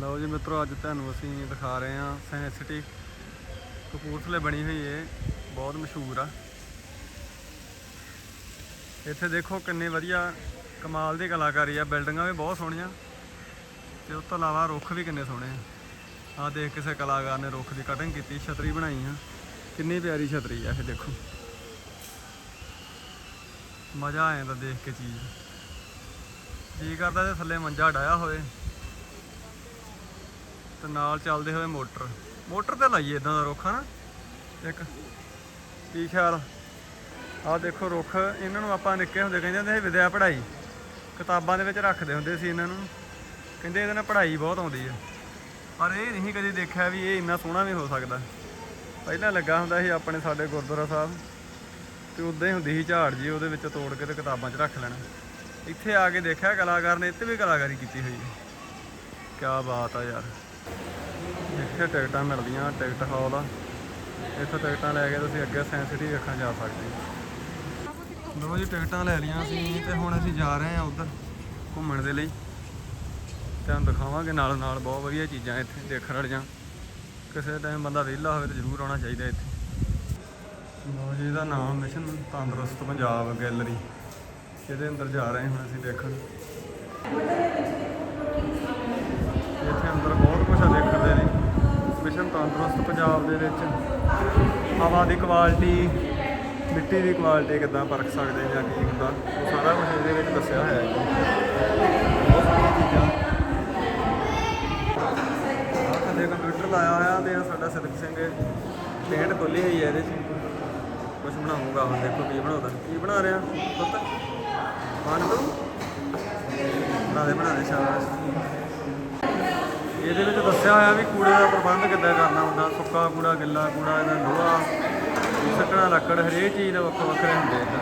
ਲਓ ਜੀ ਮਿੱਤਰੋ, ਅੱਜ ਤੁਹਾਨੂੰ ਅਸੀਂ ਦਿਖਾ ਰਹੇ ਹਾਂ ਸਾਇੰਸ ਸਿਟੀ ਕਪੂਰਥਲੇ ਬਣੀ ਹੋਈ ਏ। ਬਹੁਤ ਮਸ਼ਹੂਰ ਆ। ਇੱਥੇ ਦੇਖੋ ਕਿੰਨੇ ਵਧੀਆ ਕਮਾਲ ਦੀ ਕਲਾਕਾਰੀ ਆ। ਬਿਲਡਿੰਗਾਂ ਵੀ ਬਹੁਤ ਸੋਹਣੀਆਂ ਤੇ ਉਸ ਤੋਂ ਇਲਾਵਾ ਰੁੱਖ ਵੀ ਕਿੰਨੇ ਸੋਹਣੇ ਆ। ਆ ਦੇਖ ਕਿਸੇ ਕਲਾਕਾਰ ਨੇ ਰੁੱਖ ਦੀ ਕਟਿੰਗ ਕੀਤੀ, ਛਤਰੀ ਬਣਾਈ ਆ। ਕਿੰਨੀ ਪਿਆਰੀ ਛਤਰੀ ਆ ਇਹ ਦੇਖੋ। ਮਜ਼ਾ ਆ ਜਾਂਦਾ ਦੇਖ ਕੇ ਚੀਜ਼। ਜੀ ਕਰਦਾ ਤੇ ਥੱਲੇ ਮੰਜਾ ਡਾਇਆ ਹੋਵੇ। ਤੇ ਨਾਲ ਚੱਲਦੇ ਹੋਏ ਮੋਟਰ। ਮੋਟਰ ਤੇ ਲਾਈਏ ਇਦਾਂ ਦਾ ਰੁੱਖ, ਹਨਾ? ਇੱਕ ਕੀ ਖਿਆਲ? ਆਹ ਦੇਖੋ ਰੁੱਖ, ਇਹਨਾਂ ਨੂੰ ਆਪਾਂ ਨਿੱਕੇ ਹੁੰਦੇ ਕਹਿੰਦੇ ਹੁੰਦੇ ਸੀ ਵਿਦਿਆ ਪੜ੍ਹਾਈ। ਕਿਤਾਬਾਂ ਦੇ ਵਿੱਚ ਰੱਖਦੇ ਹੁੰਦੇ ਸੀ ਇਹਨਾਂ ਨੂੰ। ਕਹਿੰਦੇ ਇਹਦੇ ਨਾਲ ਪੜ੍ਹਾਈ ਬਹੁਤ ਆਉਂਦੀ ਹੈ ਪਰ ਇਹ ਨਹੀਂ ਕਦੇ ਦੇਖਿਆ ਵੀ ਇਹ ਇੰਨਾ ਸੋਹਣਾ ਵੀ ਹੋ ਸਕਦਾ। ਪਹਿਲਾਂ ਲੱਗਾ ਹੁੰਦਾ ਸੀ ਆਪਣੇ ਸਾਡੇ ਗੁਰਦੁਆਰਾ ਸਾਹਿਬ। ਤੇ ਉਦਾਂ ਹੀ ਹੁੰਦੀ ਸੀ ਝਾੜ ਜੀ, ਉਹਦੇ ਵਿੱਚ ਤੋੜ ਕੇ ਤੇ ਕਿਤਾਬਾਂ 'ਚ ਰੱਖ ਲੈਣਾ। ਇੱਥੇ ਆ ਕੇ ਦੇਖਿਆ ਕਲਾਕਾਰ ਨੇ, ਇੱਥੇ ਵੀ ਕਲਾਕਾਰੀ ਕੀਤੀ ਹੋਈ ਹੈ ਕੀ ਬਾਤ ਆ ਯਾਰ। ਇੱਥੇ ਟਿਕਟਾਂ ਮਿਲਦੀਆਂ, ਟਿਕਟ ਹਾਲ। ਆ ਇੱਥੋਂ ਟਿਕਟਾਂ ਲੈ ਕੇ ਤੁਸੀਂ ਅੱਗੇ ਸਾਇੰਸ ਸਿਟੀ ਵੇਖਣ ਜਾ ਸਕਦੇ ਹੋ। ਲੋ ਜੀ, ਟਿਕਟਾਂ ਲੈ ਲਈਆਂ ਅਸੀਂ ਤੇ ਹੁਣ ਅਸੀਂ ਜਾ ਰਹੇ ਹਾਂ ਉਧਰ ਘੁੰਮਣ ਦੇ ਲਈ। ਤੁਹਾਨੂੰ ਦਿਖਾਵਾਂਗੇ ਨਾਲ ਨਾਲ ਬਹੁਤ ਵਧੀਆ ਚੀਜ਼ਾਂ ਇੱਥੇ ਦੇਖਣ ਵਾਲੀਆਂ। ਕਿਸੇ ਟਾਈਮ ਬੰਦਾ ਵਿਹਲਾ ਹੋਵੇ ਤਾਂ ਜ਼ਰੂਰ ਆਉਣਾ ਚਾਹੀਦਾ ਇੱਥੇ। ਲੋ ਜੀ, ਇਹਦਾ ਨਾਮ ਮਿਸ਼ਨ ਤੰਦਰੁਸਤ ਪੰਜਾਬ ਗੈਲਰੀ। ਇਹਦੇ ਅੰਦਰ ਜਾ ਰਹੇ ਹਾਂ ਹੁਣ ਅਸੀਂ ਦੇਖਣ? ਇੱਥੇ ਅੰਦਰ ਬਹੁਤ ਕੁਝ ਆ ਦੇਖਣ ਦੇ। ਮਿਸ਼ਨ ਤੰਦਰੁਸਤ ਪੰਜਾਬ ਦੇ ਵਿੱਚ। ਹਵਾ ਦੀ ਕੁਆਲਿਟੀ ਮਿੱਟੀ ਦੀ ਕੁਆਲਿਟੀ ਕਿੱਦਾਂ ਪਰਖ ਸਕਦੇ ਜਾਂ ਕੀ ਹੁੰਦਾ? ਉਹ ਸਾਰਾ ਕੁਝ ਇਹਦੇ ਵਿੱਚ ਦੱਸਿਆ ਹੋਇਆ ਹੈ ਬਹੁਤ ਸਾਰੀਆਂ ਚੀਜ਼ਾਂ ਆਹ ਥੱਲੇ ਕੰਪਿਊਟਰ ਲਾਇਆ ਹੋਇਆ ਤੇ ਸਾਡਾ ਸਦਕ ਸਿੰਘ ਪੇਂਟ ਖੋਲੀ ਹੋਈ ਹੈ ਇਹਦੇ 'ਚ। ਕੁਝ ਬਣਾਉਂਗਾ ਹੁਣ ਦੇਖੋ ਕੀ ਬਣਾਉਂਦਾ। ਕੀ ਬਣਾ ਰਿਹਾ ਪੁੱਤ? ਬਣ ਤੂੰ ਬਣਾ ਦੇ ਬਣਾ ਦੇ ਸ਼ਾਬਾਸ਼। ਇਹਦੇ ਵਿੱਚ ਦੱਸਿਆ ਹੋਇਆ ਵੀ ਕੂੜੇ ਦਾ ਪ੍ਰਬੰਧ ਕਿੱਦਾਂ ਕਰਨਾ ਹੁੰਦਾ, ਸੁੱਕਾ ਕੂੜਾ, ਗਿੱਲਾ ਕੂੜਾ, ਇਹਦਾ ਲੋਹਾ, ਸੱਕਣਾ ਲੱਕੜ, ਹਰੇਕ ਚੀਜ਼ ਦੇ ਵੱਖ ਵੱਖਰੇ ਹੁੰਦੇ ਇਦਾਂ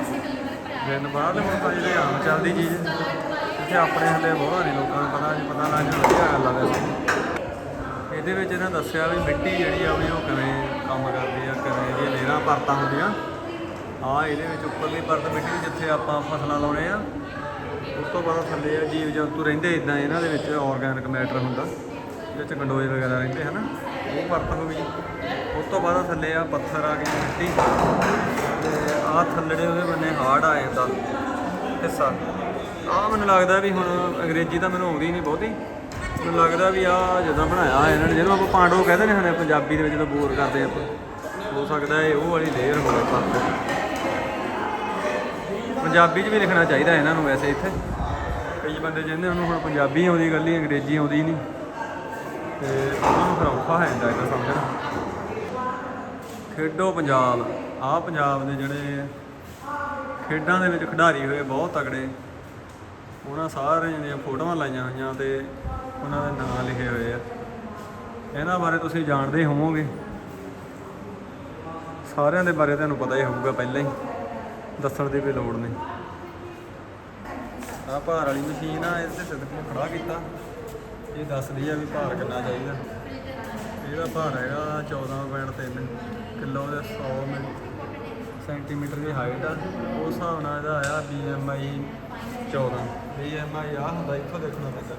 ਜਿੰਨ ਬਾਹਰਲੇ ਮੁਲਕਾਂ ਜਿਹੜੇ ਆਮ ਚੱਲਦੀ ਚੀਜ਼ ਇੱਥੇ ਆਪਣੇ ਹਲੇ ਬਹੁਤ ਨਹੀਂ ਲੋਕਾਂ ਨੂੰ ਪਤਾ ਜੀ, ਪਤਾ ਲੱਗ ਜਾਂਦਾ ਵਧੀਆ ਗੱਲ ਆ ਵੈਸੇ। ਇਹਦੇ ਵਿੱਚ ਇਹਨਾਂ ਦੱਸਿਆ ਵੀ ਮਿੱਟੀ ਜਿਹੜੀ ਆ ਵੀ ਉਹ ਕਿਵੇਂ ਕੰਮ ਕਰਦੀ ਆ, ਕਿਵੇਂ ਇਹਦੀਆਂ ਲੇਅਰਾਂ ਪਰਤਾਂ ਹੁੰਦੀਆਂ। ਆ ਇਹਦੇ ਵਿੱਚ ਉੱਪਰਲੀ ਪਰਤ ਮਿੱਟੀ ਦੀ ਜਿੱਥੇ ਆਪਾਂ ਫਸਲਾਂ ਲਾਉਣੇ ਆ, ਉਸ ਤੋਂ ਬਾਅਦ ਥੱਲੇ ਆ ਜੀਵ ਜੰਤੂ ਰਹਿੰਦੇ ਇਦਾਂ ਇਹਨਾਂ ਦੇ ਵਿੱਚ ਆਰਗੈਨਿਕ ਮੈਟਰ ਹੁੰਦਾ। ਵਿੱਚ ਚ ਗੰਡੋਏ ਵਗੈਰਾ ਰਹਿੰਦੇ ਹਨ, ਉਹ ਪਰਤ ਹੋ ਗਈ ਉਸ ਤੋਂ ਬਾਅਦ ਥੱਲੇ ਆ ਪੱਥਰ ਆ ਗਏ, ਮਿੱਟੀ। ਤੇ ਆ ਥੱਲੜੇ ਉਹਦੇ ਬੰਨੇ ਹਾਰਡ ਆ ਜਾਂਦਾ ਹਿੱਸਾ। ਆ ਮੈਨੂੰ ਲੱਗਦਾ ਵੀ ਹੁਣ ਅੰਗਰੇਜ਼ੀ ਤਾਂ ਮੈਨੂੰ ਆਉਂਦੀ ਨਹੀਂ ਬਹੁਤੀ। ਮੈਨੂੰ ਲੱਗਦਾ ਵੀ ਆ ਜਦੋਂ ਬਣਾਇਆ ਇਹਨਾਂ ਨੇ, ਜਿਹਨੂੰ ਆਪਾਂ ਪਾਂਡੋ ਕਹਿੰਦੇ ਨੇ ਹਨੇ, ਪੰਜਾਬੀ ਦੇ ਵਿੱਚ ਜਦੋਂ ਬੋਰ ਕਰਦੇ ਆਪਾਂ। ਹੋ ਸਕਦਾ ਇਹ ਉਹ ਵਾਲੀ ਲੇਅਰ ਹੋਵੇ ਪਰਤ ਪੰਜਾਬੀ 'ਚ ਵੀ ਲਿਖਣਾ ਚਾਹੀਦਾ ਇਹਨਾਂ ਨੂੰ ਵੈਸੇ ਇੱਥੇ। ਕਈ ਬੰਦੇ ਜਿਹਨੇ ਉਹਨੂੰ ਹੁਣ ਪੰਜਾਬੀ ਆਉਂਦੀ ਗੱਲ ਹੀ ਅੰਗਰੇਜ਼ੀ ਆਉਂਦੀ ਨਹੀਂ। ਤੇ ਉਹਨਾਂ ਨੂੰ ਫਿਰ ਔਖਾ ਹੋ ਜਾਂਦਾ ਇਹਦਾ ਸਮਝਣਾ। ਖੇਡੋ ਪੰਜਾਬ। ਆ ਪੰਜਾਬ ਦੇ ਜਿਹੜੇ ਖੇਡਾਂ ਦੇ ਵਿੱਚ ਖਿਡਾਰੀ ਹੋਏ, ਬਹੁਤ ਤਕੜੇ। ਉਹਨਾਂ ਸਾਰਿਆਂ ਦੀਆਂ ਫੋਟੋਆਂ ਲਾਈਆਂ ਹੋਈਆਂ ਤੇ ਉਹਨਾਂ ਦੇ ਨਾਂ ਲਿਖੇ ਹੋਏ ਆ। ਇਹਨਾਂ ਬਾਰੇ ਤੁਸੀਂ ਜਾਣਦੇ ਹੋਵੋਗੇ। ਸਾਰਿਆਂ ਦੇ ਬਾਰੇ ਤੁਹਾਨੂੰ ਪਤਾ ਹੀ ਹੋਊਗਾ ਪਹਿਲਾਂ ਹੀ। ਦੱਸਣ ਦੀ ਵੀ ਲੋੜ ਨਹੀਂ। ਆਹ ਭਾਰ ਵਾਲੀ ਮਸ਼ੀਨ ਆ, ਇਹਦੇ ਸਿੱਧਕ ਨੂੰ ਖੜਾ ਕੀਤਾ। ਇਹ ਦੱਸਦੀ ਆ ਵੀ ਭਾਰ ਕਿੰਨਾ ਚਾਹੀਦਾ। ਇਹਦਾ ਭਾਰ ਹੈਗਾ 14.3 ਕਿਲੋ ਦੇ 100 ਸੈਂਟੀਮੀਟਰ ਦੀ ਹਾਈਟ ਆ। ਉਸ ਹਿਸਾਬ ਨਾਲ ਇਹਦਾ ਆਇਆ BMI 14 BMI ਆ ਹੁੰਦਾ ਇੱਥੋਂ ਦੇਖਣਾ ਪੈਂਦਾ।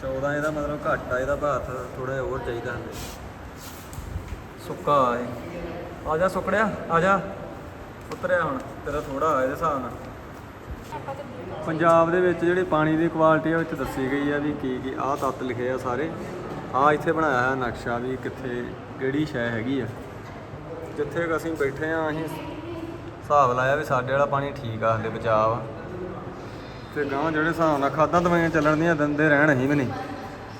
14 ਇਹਦਾ ਮਤਲਬ ਘੱਟ ਆ, ਇਹਦਾ ਭਾਰ ਥੋੜਾ ਜਿਹਾ ਹੋਰ ਚਾਹੀਦਾ ਹੁੰਦਾ ਸੁੱਕਾ ਇਹ। ਆ ਜਾ ਸੁੱਕੜਿਆ ਆ ਜਾ। ਉਤਰਿਆ ਹੁਣ, ਤੇਰਾ ਥੋੜਾ ਆ ਇਹਦੇ ਹਿਸਾਬ ਨਾਲ। ਪੰਜਾਬ ਦੇ ਵਿੱਚ ਜਿਹੜੇ ਪਾਣੀ ਦੀ ਕੁਆਲਿਟੀ ਆ ਵਿੱਚ ਦੱਸੀ ਗਈ ਆ ਵੀ ਕੀ ਕੀ ਆਹ ਤੱਤ ਲਿਖੇ ਆ ਸਾਰੇ। ਆ ਇੱਥੇ ਬਣਾਇਆ ਹੋਇਆ ਨਕਸ਼ਾ ਵੀ ਕਿੱਥੇ ਕਿਹੜੀ ਸ਼ੈ ਹੈਗੀ ਆ। ਜਿੱਥੇ ਅਸੀਂ ਬੈਠੇ ਆ, ਅਸੀਂ ਹਿਸਾਬ ਲਾਇਆ ਵੀ ਸਾਡੇ ਵਾਲਾ ਪਾਣੀ ਠੀਕ ਆ ਹਲੇ ਬਚਾਅ ਆ। ਤੇ ਗਾਂ ਜਿਹੜੇ ਹਿਸਾਬ ਨਾਲ ਖਾਦਾਂ ਦਵਾਈਆਂ ਚੱਲਣ ਦੀਆਂ ਦਿੰਦੇ ਰਹਿਣ ਅਸੀਂ ਵੀ ਨਹੀਂ।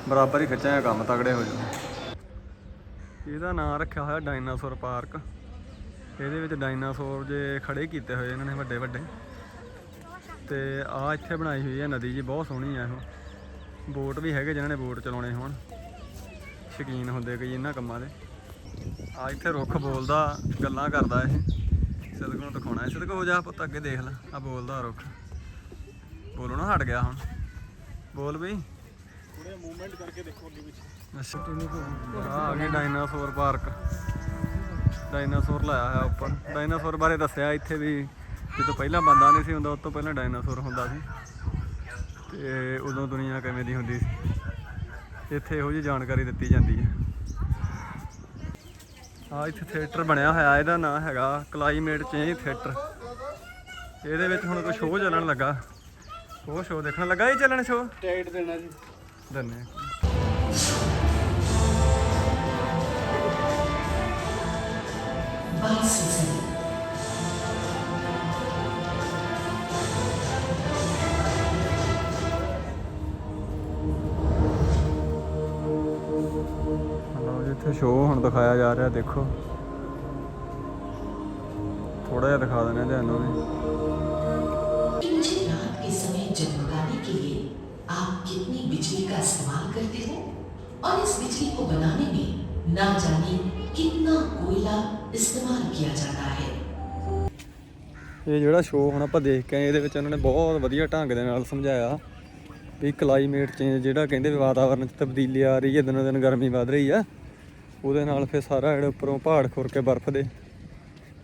ਬਰਾਬਰ ਹੀ ਖਿੱਚਿਆ ਕੰਮ ਤਗੜੇ ਹੋ ਜਾਓ। ਇਹਦਾ ਨਾਮ ਰੱਖਿਆ ਹੋਇਆ ਡਾਇਨਾਸੌਰ ਪਾਰਕ। ਇਹਦੇ ਵਿੱਚ ਡਾਇਨਾਸੌਰ ਜੇ ਖੜੇ ਕੀਤੇ ਹੋਏ ਇਹਨਾਂ ਨੇ ਵੱਡੇ ਵੱਡੇ ਤੇ ਆ ਇੱਥੇ ਬਣਾਈ ਹੋਈ ਹੈ ਨਦੀ ਜੀ ਬਹੁਤ ਸੋਹਣੀ ਆ ਇਹ। ਬੋਟ ਵੀ ਹੈਗੇ ਜਿਨ੍ਹਾਂ ਨੇ ਬੋਟ ਚਲਾਉਣੇ ਹੋਣ। ਸ਼ੌਕੀਨ ਹੁੰਦੇ ਕਈ ਇਹਨਾਂ ਕੰਮਾਂ ਦੇ। ਆ ਇੱਥੇ ਰੁੱਖ ਬੋਲਦਾ ਗੱਲਾਂ ਕਰਦਾ ਇਹ। ਸਿਦਕ ਨੂੰ ਦਿਖਾਉਣਾ ਹੈ। ਸਿਦਕ ਹੋ ਜਾ ਪੁੱਤ ਅੱਗੇ ਦੇਖ ਲੈ ਆ ਬੋਲਦਾ ਰੁੱਖ। ਬੋਲੋ ਨਾ ਹਟ ਗਿਆ ਹੁਣ। ਬੋਲ ਬਈ। ਥੋੜਾ ਮੂਵਮੈਂਟ ਕਰਕੇ ਦੇਖੋ ਅੱਗੇ ਵਿੱਚ ਅੱਛਾ ਆ ਗਏ ਡਾਇਨਾਸੌਰ ਪਾਰਕ ਡਾਇਨਾਸੌਰ ਲਾਇਆ ਹੋਇਆ ਉੱਪਰ। ਡਾਇਨਾਸੌਰ ਬਾਰੇ ਦੱਸਿਆ ਇੱਥੇ ਵੀ ਜਦੋਂ ਪਹਿਲਾਂ ਬੰਦਾ ਨਹੀਂ ਸੀ ਹੁੰਦਾ ਉਸ ਤੋਂ ਪਹਿਲਾਂ ਡਾਇਨਾਸੌਰ ਹੁੰਦਾ ਸੀ। ਤੇ ਉਦੋਂ ਦੁਨੀਆ ਕਿਵੇਂ ਦੀ ਹੁੰਦੀ ਸੀ? ਇੱਥੇ ਇਹੋ ਜਿਹੀ ਜਾਣਕਾਰੀ ਦਿੱਤੀ ਜਾਂਦੀ ਹੈ। ਆ ਇੱਥੇ ਥੀਏਟਰ ਬਣਿਆ ਹੋਇਆ ਇਹਦਾ ਨਾਮ ਹੈਗਾ ਕਲਾਈਮੇਟ ਚੇਂਜ ਥੀਏਟਰ ਇਹਦੇ ਵਿੱਚ ਹੁਣ ਕੋਈ ਸ਼ੋਅ ਚੱਲਣ ਲੱਗਾ। ਉਹ ਸ਼ੋਅ ਦੇਖਣ ਲੱਗਾ ਹੀ ਚੱਲਣ ਸ਼ੋਅ ਟਾਈਟ ਦੇਣਾ ਜੀ। ਦੰਨੇ ਸ਼ੋਅ ਹੁਣ ਦਿਖਾਇਆ ਜਾ ਰਿਹਾ ਦੇਖੋ ਥੋੜਾ ਜਿਹਾ ਦਿਖਾ ਦਿੰਦੇ ਹਾਂ ਤੁਹਾਨੂੰ ਵੀ मुझे रात के समय जगमगाने के लिए आप कितनी बिजली का इस्तेमाल करते हो और इस बिजली को बनाने में ना जाने कितना कोयला इस्तेमाल किया जाता है ਇਹ ਜਿਹੜਾ ਸ਼ੋਅ ਹੁਣ ਆਪਾਂ ਦੇਖ ਕੇ ਆਏ ਇਹਦੇ ਵਿੱਚ ਉਹਨਾਂ ਨੇ ਬਹੁਤ ਵਧੀਆ ਢੰਗ ਦੇ ਨਾਲ ਸਮਝਾਇਆ ਵੀ ਕਲਾਈਮੇਟ ਚੇਂਜ ਜਿਹੜਾ ਕਹਿੰਦੇ ਵੀ ਵਾਤਾਵਰਣ 'ਚ ਤਬਦੀਲੀ ਆ ਰਹੀ ਹੈ ਦਿਨੋਂ ਦਿਨ ਗਰਮੀ ਵੱਧ ਰਹੀ ਆ ਉਹਦੇ ਨਾਲ ਫਿਰ ਸਾਰਾ ਜਿਹੜਾ ਉੱਪਰੋਂ ਪਹਾੜ ਖੁਰ ਕੇ ਬਰਫ਼ ਦੇ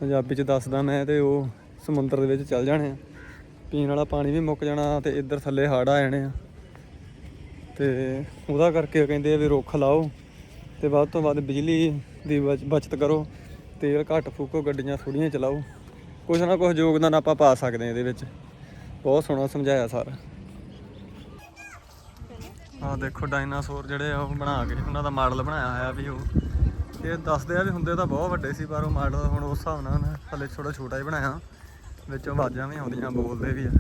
ਪੰਜਾਬੀ 'ਚ ਦੱਸਦਾ ਮੈਂ ਤੇ ਉਹ ਸਮੁੰਦਰ ਦੇ ਵਿੱਚ ਚੱਲ ਜਾਣੇ ਆ। ਪੀਣ ਵਾਲਾ ਪਾਣੀ ਵੀ ਮੁੱਕ ਜਾਣਾ ਤੇ ਇੱਧਰ ਥੱਲੇ ਹੜ੍ਹ ਆ ਜਾਣੇ ਆ। ਤੇ ਉਹਦਾ ਕਰਕੇ ਕਹਿੰਦੇ ਆ ਵੀ ਰੁੱਖ ਲਾਓ ਤੇ ਵੱਧ ਤੋਂ ਵੱਧ ਬਿਜਲੀ ਦੀ ਬਚ- ਬਚਤ ਕਰੋ। ਤੇਲ ਘੱਟ ਫੂਕੋ, ਗੱਡੀਆਂ ਥੋੜੀਆਂ ਚਲਾਓ। ਕੁਛ ਨਾ ਕੁਛ ਯੋਗਦਾਨ ਆਪਾਂ ਪਾ ਸਕਦੇ ਹਾਂ ਇਹਦੇ ਵਿੱਚ। ਬਹੁਤ ਸੋਹਣਾ ਸਮਝਾਇਆ ਸਾਰਾ। ਆਹ ਦੇਖੋ ਡਾਇਨਾਸੌਰ ਜਿਹੜੇ ਆ ਉਹ ਬਣਾ ਕੇ ਉਹਨਾਂ ਦਾ ਮਾਡਲ ਬਣਾਇਆ ਹੋਇਆ ਵੀ ਉਹ। ਇਹ ਦੱਸਦੇ ਆ ਵੀ ਹੁੰਦੇ ਤਾਂ ਬਹੁਤ ਵੱਡੇ ਸੀ, ਪਰ ਉਹ ਮਾਡਲ ਹੁਣ ਉਸ ਹਿਸਾਬ ਨਾਲ ਉਹਨੇ ਛੋਟਾ ਛੋਟਾ ਹੀ ਬਣਾਇਆ। ਵਿੱਚੋਂ ਆਵਾਜ਼ਾਂ ਵੀ ਆਉਂਦੀਆਂ, ਬੋਲਦੇ ਵੀ ਆ।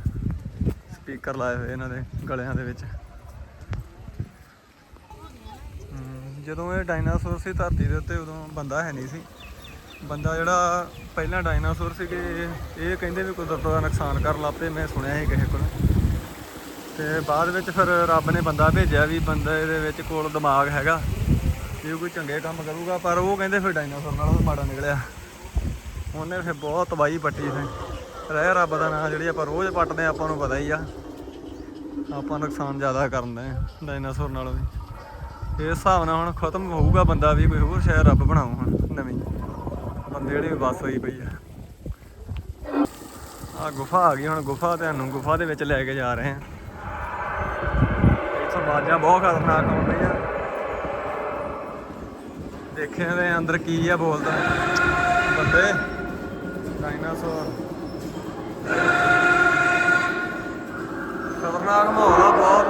ਸਪੀਕਰ ਲਾਏ ਹੋਏ ਇਹਨਾਂ ਦੇ ਗਲਿਆਂ ਦੇ ਵਿੱਚ। ਜਦੋਂ ਇਹ ਡਾਇਨਾਸੌਰ ਸੀ ਧਰਤੀ ਦੇ ਉੱਤੇ, ਉਦੋਂ ਬੰਦਾ ਹੈ ਨਹੀਂ ਸੀ। ਬੰਦਾ ਜਿਹੜਾ ਪਹਿਲਾਂ ਡਾਇਨਾਸੌਰ ਸੀਗੇ, ਇਹ ਕਹਿੰਦੇ ਵੀ ਕੁਦਰਤ ਦਾ ਨੁਕਸਾਨ ਕਰਨ ਲੱਗ ਪਏ, ਮੈਂ ਸੁਣਿਆ ਸੀ ਕਿਸੇ ਕੋਲ। ਤੇ ਬਾਅਦ ਵਿੱਚ ਫਿਰ ਰੱਬ ਨੇ ਬੰਦਾ ਭੇਜਿਆ ਵੀ ਬੰਦੇ ਦੇ ਵਿੱਚ ਕੋਲ ਦਿਮਾਗ ਹੈਗਾ ਇਹ ਕੋਈ ਚੰਗੇ ਕੰਮ ਕਰੂਗਾ ਪਰ ਉਹ ਕਹਿੰਦੇ ਫਿਰ ਡਾਇਨਾਸੌਰ ਨਾਲੋਂ ਵੀ ਮਾੜਾ ਨਿਕਲਿਆ। ਉਹਨੇ ਫਿਰ ਬਹੁਤ ਤਬਾਹੀ ਪੱਟੀ ਫਿਰ ਰਹਿ ਰੱਬ ਦਾ ਨਾਂ ਜਿਹੜੀ ਆਪਾਂ ਰੋਜ਼ ਪੱਟਦੇ ਹਾਂ, ਆਪਾਂ ਨੂੰ ਪਤਾ ਹੀ ਆ। ਆਪਾਂ ਨੁਕਸਾਨ ਜ਼ਿਆਦਾ ਕਰਦੇ ਆ ਡਾਇਨਾਸੌਰ ਨਾਲੋਂ ਵੀ। ਇਸ ਹਿਸਾਬ ਨਾਲ ਹੁਣ ਖਤਮ ਹੋਊਗਾ ਬੰਦਾ ਵੀ ਕੋਈ ਹੋਰ ਸ਼ਾਇਦ ਰੱਬ ਬਣਾਉ ਹੁਣ ਨਵੀਂ। ਬੰਦੇ ਜਿਹੜੀ ਬਸ ਹੋਈ ਪਈ ਆ। ਆ ਗੁਫਾ ਆ ਗਈ ਹੁਣ ਗੁਫਾ ਤੁਹਾਨੂੰ ਗੁਫਾ ਦੇ ਵਿੱਚ ਲੈ ਕੇ ਜਾ ਰਹੇ ਆ ਆਵਾਜ਼ਾਂ ਬਹੁਤ ਖਤਰਨਾਕ ਆਉਣ ਰਹੀਆਂ ਦੇਖਿਆ ਦੇ ਅੰਦਰ ਕੀ ਆ ਬੋਲਦਾ। ਬੰਦੇ ਡਾਇਨਾਸੌਰ ਖਤਰਨਾਕ ਮਾਹੌਲ ਆ ਬਹੁਤ।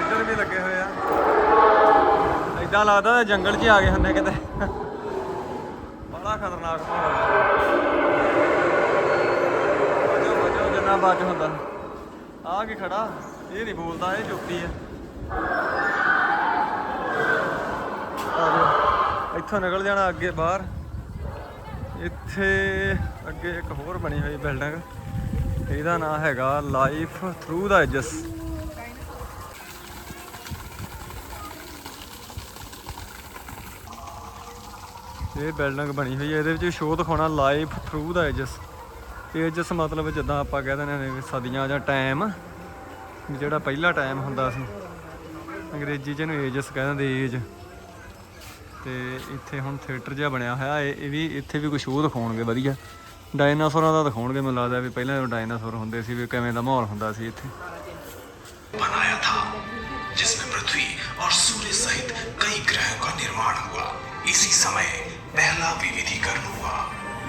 ਇੱਧਰ ਵੀ ਲੱਗੇ ਹੋਏ ਆ। ਇਦਾਂ ਲੱਗਦਾ ਜੰਗਲ 'ਚ ਆ ਗਏ ਹੁੰਦੇ ਕਿਤੇ। ਬੜਾ ਖਤਰਨਾਕ ਮਾਹੌਲ ਬਚੋ ਬਚੋ ਜਿੰਨਾ ਬਚ ਹੁੰਦਾ। ਆ ਕੀ ਖੜਾ? ਇਹ ਨਹੀਂ ਬੋਲਦਾ, ਇਹ ਚੁੱਪੀ ਹੈ ਇੱਥੋਂ ਨਿਕਲ ਜਾਣਾ ਅੱਗੇ ਬਾਹਰ। ਇੱਥੇ ਅੱਗੇ ਇੱਕ ਹੋਰ ਬਣੀ ਹੋਈ ਬਿਲਡਿੰਗ। ਇਹਦਾ ਨਾਮ ਹੈਗਾ ਲਾਈਫ ਥਰੂ ਦਾ ਐਜਸ। ਇਹ ਬਿਲਡਿੰਗ ਬਣੀ ਹੋਈ ਹੈ, ਇਹਦੇ ਵਿੱਚ ਸ਼ੋਅ ਦਿਖਾਉਣਾ life through the ages. Ages ਮਤਲਬ ਜਿੱਦਾਂ ਆਪਾਂ ਕਹਿ ਦਿੰਦੇ ਨੇ ਸਦੀਆਂ ਜਾਂ ਟਾਈਮ ਜਿਹੜਾ ਪਹਿਲਾ ਟਾਈਮ ਹੁੰਦਾ ਸੀ ਅੰਗਰੇਜ਼ੀ ਚ ਇਹਨੂੰ ਏਜਸ ਕਹਿ ਦਿੰਦੇ ਏਜ ਤੇ ਇੱਥੇ ਹੁਣ ਥੀਏਟਰ ਜਿਹਾ ਬਣਿਆ ਹੋਇਆ ਇਹ ਇਹ ਵੀ ਇੱਥੇ ਵੀ ਕੁਝ ਸ਼ੋਅ ਦਿਖਾਉਣਗੇ ਵਧੀਆ ਡਾਇਨਾਸੌਰਾਂ ਦਾ ਦਿਖਾਉਣਗੇ ਮੈਨੂੰ ਲੱਗਦਾ ਵੀ ਪਹਿਲਾਂ ਜਦੋਂ ਡਾਇਨਾਸੌਰ ਹੁੰਦੇ ਸੀ ਵੀ ਕਿਵੇਂ ਦਾ ਮਾਹੌਲ ਹੁੰਦਾ ਸੀ ਇੱਥੇ बनाया था जिसमें पृथ्वी और सूर्य सहित कई ग्रहों का निर्माण हुआ इसी समय पहला विविधीकरण हुआ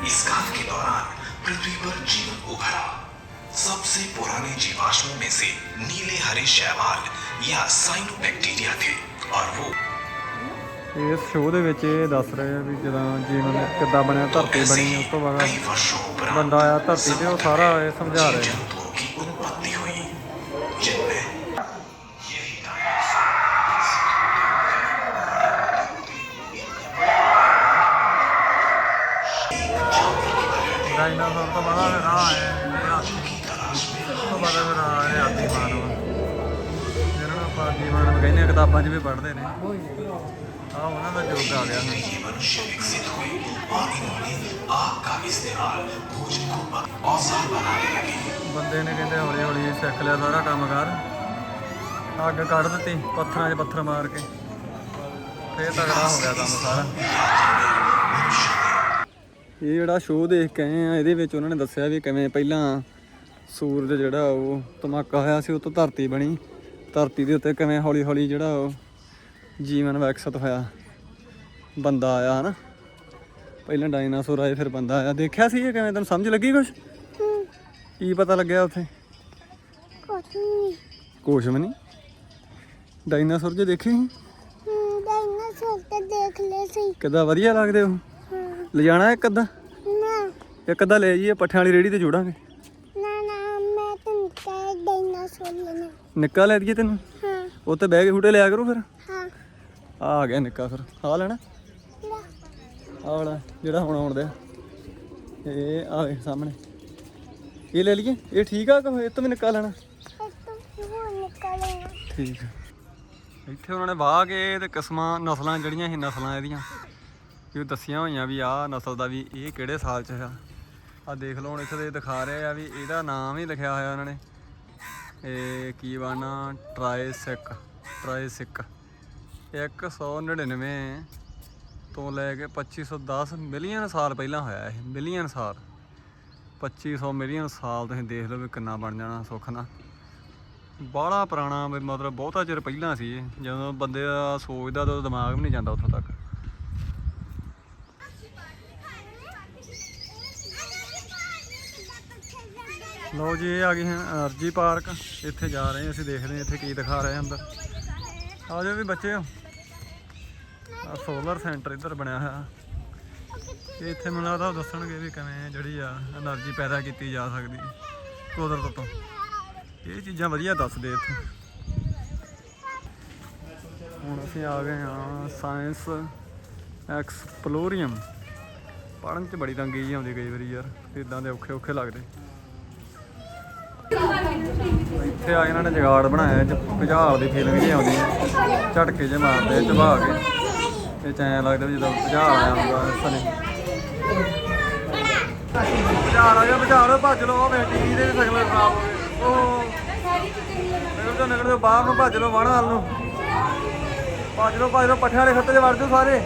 इस काल के दौरान पृथ्वी पर जीवन उभरा सबसे पुराने जीवाश्मों में से नीले हरे शैवाल या साइनोबैक्टीरिया थे और वो ਇਸ ਸ਼ੋਅ ਦੇ ਵਿੱਚ ਇਹ ਦੱਸ ਰਹੇ ਆ ਵੀ ਜਦੋਂ ਜੀਵਨ ਕਿੱਦਾਂ ਬਣਿਆ ਧਰਤੀ ऐसे ਬਣੀ ही ਉਸ ਤੋਂ ਬਾਅਦ कई वर्षों उपरांत ਬੰਦਾ ਆਇਆ ਧਰਤੀ ਤੇ ਉਹ ਸਾਰਾ ਇਹ समझा रहे हैं जंतुओं की उत्पत्ति हुई जिनमें यही डायनासोर ਡਾਇਨਾਸੌਰ ਤੋਂ ਬਾਅਦ ਕਿਤਾਬਾਂ 'ਚ ਵੀ ਪੜ੍ਹਦੇ ਨੇ ਆ ਉਹਨਾਂ ਦਾ ਯੁੱਗ ਆ ਗਿਆ ਹੁਣ ये मनुष्य विकसित हुए और इन्होंने आग का इस्तेमाल भोजन को पक- औजार बनाने लगे ਬੰਦੇ ਨੇ ਕਹਿੰਦੇ ਹੌਲੀ ਹੌਲੀ ਸਿੱਖ ਲਿਆ ਸਾਰਾ ਕੰਮਕਾਰ ਅੱਗ ਕੱਢ ਦਿੱਤੀ ਪੱਥਰਾਂ 'ਚ ਪੱਥਰ ਮਾਰ ਕੇ ਫੇਰ ਤਗੜਾ ਹੋ ਗਿਆ ਕੰਮ ਸਾਰਾ ਇਹ ਜਿਹੜਾ ਸ਼ੋਅ ਦੇਖ ਕੇ ਆਏ ਆ ਇਹਦੇ ਵਿੱਚ ਉਹਨਾਂ ਨੇ ਦੱਸਿਆ ਵੀ ਕਿਵੇਂ ਪਹਿਲਾਂ ਸੂਰਜ ਜਿਹੜਾ ਉਹ ਧਮਾਕਾ ਹੋਇਆ ਸੀ ਉਹ ਤੋਂ ਧਰਤੀ ਬਣੀ ਧਰਤੀ ਦੇ ਉੱਤੇ ਕਿਵੇਂ ਹੌਲੀ ਹੌਲੀ ਜਿਹੜਾ ਉਹ ਜੀਵਨ ਵਿਕਸਿਤ ਹੋਇਆ ਬੰਦਾ ਆਇਆ ਹਨਾ। ਪਹਿਲਾਂ ਡਾਇਨਾਸੌਰ ਆਏ ਫਿਰ ਬੰਦਾ ਆਇਆ। ਦੇਖਿਆ ਸੀ ਇਹ ਕਿਵੇਂ ਤੈਨੂੰ ਸਮਝ ਲੱਗੀ ਕੁਛ? ਕੀ ਪਤਾ ਲੱਗਿਆ ਉੱਥੇ? ਕੁਛ ਨਹੀਂ। ਕੁਛ ਵੀ ਨਹੀਂ। ਡਾਇਨਾਸੌਰ ਜੇ ਦੇਖੇ ਸੀ? ਹੂੰ ਡਾਇਨਾਸੌਰ ਤੇ ਦੇਖ ਲੈ ਸੀ। ਕਿੱਦਾਂ ਵਧੀਆ ਲੱਗਦੇ ਉਹ? ਲਿਜਾਣਾ ਇੱਕ ਅੱਧਾ? ਨਾ। ਇੱਕ ਅੱਧਾ ਲੈ ਜਾਈਏ ਪੱਠਿਆਂ ਵਾਲੀ ਰੇੜੀ ਤੇ ਜੋੜਾਂਗੇ ਨਾ ਨਾ ਮੈਂ ਤੈਨੂੰ ਕਹਿ ਡਾਇਨਾਸੌਰ ਲੈਣਾ ਨਿੱਕਾ ਲੈ ਦਈਏ ਤੈਨੂੰ? ਹਾਂ। ਉੱਤੇ ਬਹਿ ਕੇ ਹੂਟੇ ਲਿਆ ਕਰੋ ਫਿਰ। ਹਾਂ। ਆ ਗਿਆ ਨਿੱਕਾ ਫਿਰ। ਆ ਲੈਣਾ? ਆ ਵਾਲਾ ਜਿਹੜਾ ਹੁਣ ਆਉਣ ਦਿਆ ਇਹ ਆ ਵੇਖ ਸਾਹਮਣੇ। ਇਹ ਲੈ ਲਈਏ। ਇਹ ਠੀਕ ਆ ਕਿ ਇਹ ਤੋਂ ਵੀ ਨਿੱਕਾ ਲੈਣਾ? ਇਹ ਠੀਕ ਇੱਥੇ ਉਹਨਾਂ ਨੇ ਵਾਹ ਕੇ ਤੇ ਕਿਸਮਾਂ ਨਸਲਾਂ ਜਿਹੜੀਆਂ ਸੀ ਨਸਲਾਂ ਇਹਦੀਆਂ। ਵੀ ਉਹ ਦੱਸੀਆਂ ਹੋਈਆਂ ਵੀ ਆਹ ਨਸਲ ਦਾ ਵੀ ਇਹ ਕਿਹੜੇ ਸਾਲ ਚ ਆ ਆ ਦੇਖ ਲਓ ਹੁਣ ਇੱਥੇ ਦੇ ਦਿਖਾ ਰਹੇ ਆ ਵੀ ਇਹਦਾ ਨਾਮ ਹੀ ਲਿਖਿਆ ਹੋਇਆ ਉਹਨਾਂ ਨੇ। ਇਹ ਕੀ ਬਾਣਾ ਟ੍ਰਾਈਸਿਕ ਟ੍ਰਾਈਸਿਕ 199 ਤੋਂ ਲੈ ਕੇ 2510 ਮਿਲੀਅਨ ਸਾਲ ਪਹਿਲਾਂ ਹੋਇਆ ਇਹ, ਮਿਲੀਅਨ ਸਾਲ। 2500 ਮਿਲੀਅਨ ਸਾਲ ਤੁਸੀਂ ਦੇਖ ਲਓ ਵੀ ਕਿੰਨਾ ਬਣ ਜਾਣਾ ਸੁੱਖ ਨਾਲ। ਬਾਹਲਾ ਪੁਰਾਣਾ ਮਤਲਬ ਬਹੁਤਾ ਚਿਰ ਪਹਿਲਾਂ ਸੀ ਜਦੋਂ ਬੰਦੇ ਦਾ ਸੋਚਦਾ ਤਾਂ ਦਿਮਾਗ ਵੀ ਨਹੀਂ ਜਾਂਦਾ ਉੱਥੋਂ ਤੱਕ। ਲਓ ਜੀ, ਇਹ ਆ ਗਏ ਹਾਂ ਅਰਜੀ ਪਾਰਕ। ਇੱਥੇ ਜਾ ਰਹੇ ਹਾਂ, ਅਸੀਂ ਦੇਖਦੇ ਹਾਂ ਇੱਥੇ ਕੀ ਦਿਖਾ ਰਹੇ ਅੰਦਰ। ਆ ਜਾਓ ਵੀ ਬੱਚੇ। ਆ ਸੋਲਰ ਸੈਂਟਰ ਇੱਧਰ ਬਣਿਆ ਹੋਇਆ। ਇਹ ਇੱਥੇ ਮੈਨੂੰ ਲੱਗਦਾ ਦੱਸਣਗੇ ਵੀ ਕਿਵੇਂ ਜਿਹੜੀ ਆ એનર્ਜੀ ਪੈਦਾ ਕੀਤੀ ਜਾ ਸਕਦੀ ਕੁਦਰਤ ਤੋਂ। ਇਹ ਚੀਜ਼ਾਂ ਵਧੀਆ ਦੱਸਦੇ ਇੱਥੇ। ਹੁਣ ਅਸੀਂ ਆ ਗਏ ਹਾਂ ਸਾਇੰਸ ਐਕਸਪਲੋਰੀਅਮ ਪੜਨ ਚ ਬੜੀ ਤੰਗੀ ਜੀ ਆਉਂਦੀ ਕਈ ਵਾਰੀ ਯਾਰ ਇਦਾਂ ਦੇ ਔਖੇ ਔਖੇ ਲੱਗਦੇ। ਇੱਥੇ ਆ ਇਹਨਾਂ ਨੇ ਜਗਾੜ ਬਣਾਇਆ ਚ ਭੁਚਾਲ ਦੀ ਫੀਲਿੰਗ ਜਿਹੀ ਆਉਂਦੀ ਹੈ ਝਟਕੇ ਜੇ ਮਾਰਦੇ ਚਬਾ ਕੇ। ਇਹ ਚ ਐਂ ਲੱਗਦਾ ਵੀ ਜਦੋਂ ਭੁਚਾਲ ਆਇਆ ਹੁੰਦਾ ਸਨੇ ਭੁਚਾਲ ਆ ਗਿਆ ਭੁਚਾਲ ਭੱਜ ਲਓ ਉਹ ਟੀਵੀ ਦੇ ਵੀ ਸਗਲੇ ਖਰਾਬ ਹੋ ਗਏ। ਉਹ ਨਿਕਲ ਜਾਓ ਨਿਕਲ ਜਾਓ ਬਾਹਰ ਨੂੰ ਭੱਜ ਲਓ ਵਣ ਵੱਲ ਨੂੰ। ਭੱਜ ਲਓ ਭੱਜ ਲਓ ਪੱਠਿਆਂ ਵਾਲੇ ਖੱਤੇ 'ਚ ਵੜ ਜਾਓ ਸਾਰੇ।